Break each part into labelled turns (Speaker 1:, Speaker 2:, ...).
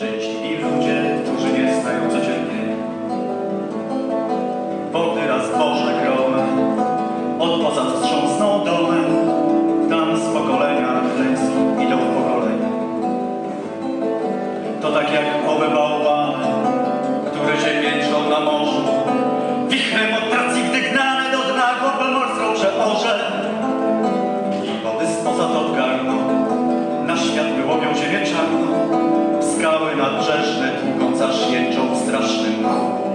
Speaker 1: Szczęśliwi ludzie, którzy nie znają co cierpienie. Bo wyraz Boże gromy od poza wstrząsną domem, tam z pokolenia klęski idą w pokolenia. To tak jak owe bałwany, które się piętrzą na morzu, wichrem od tracji wdygnane do dna głowę morską przeorze. Nadbrzeżne tłukąc aż jęczą w strasznym mchu.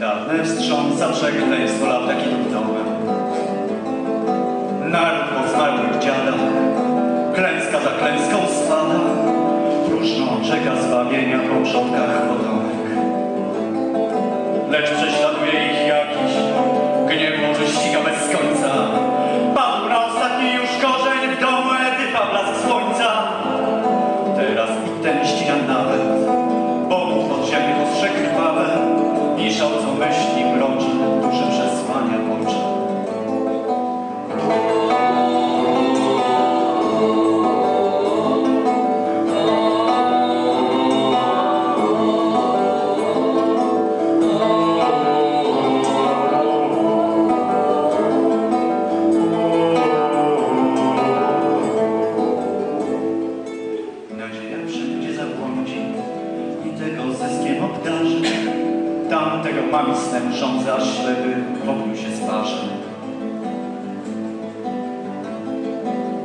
Speaker 1: Dawne wstrząsa przekleństwo lat domem. Zbawienia po przodkach potomek. Lecz prześladuje ich jakiś gniew może ściga bez końca. Padł na ostatni już korzeń w domu Edypa blask słońca. Teraz i ten ścina nawet Bogów podziemnych ostrze krwawe I szałcą myśli Tamtego mami snem rządza, aż ślepy wokół się sparzy.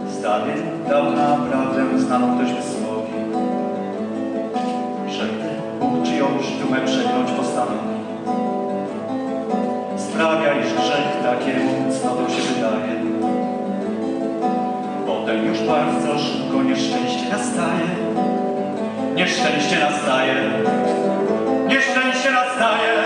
Speaker 1: Zdawie dał naprawdę znaną ktoś wysłowi, gdy Bóg czyjąś dumę przekląć postanowi, sprawia, iż grzech takiemu cnotą się wydaje. Potem już bardzo szybko nieszczęście nastaje. Nieszczęście nastaje. Nieszczęście nastaje.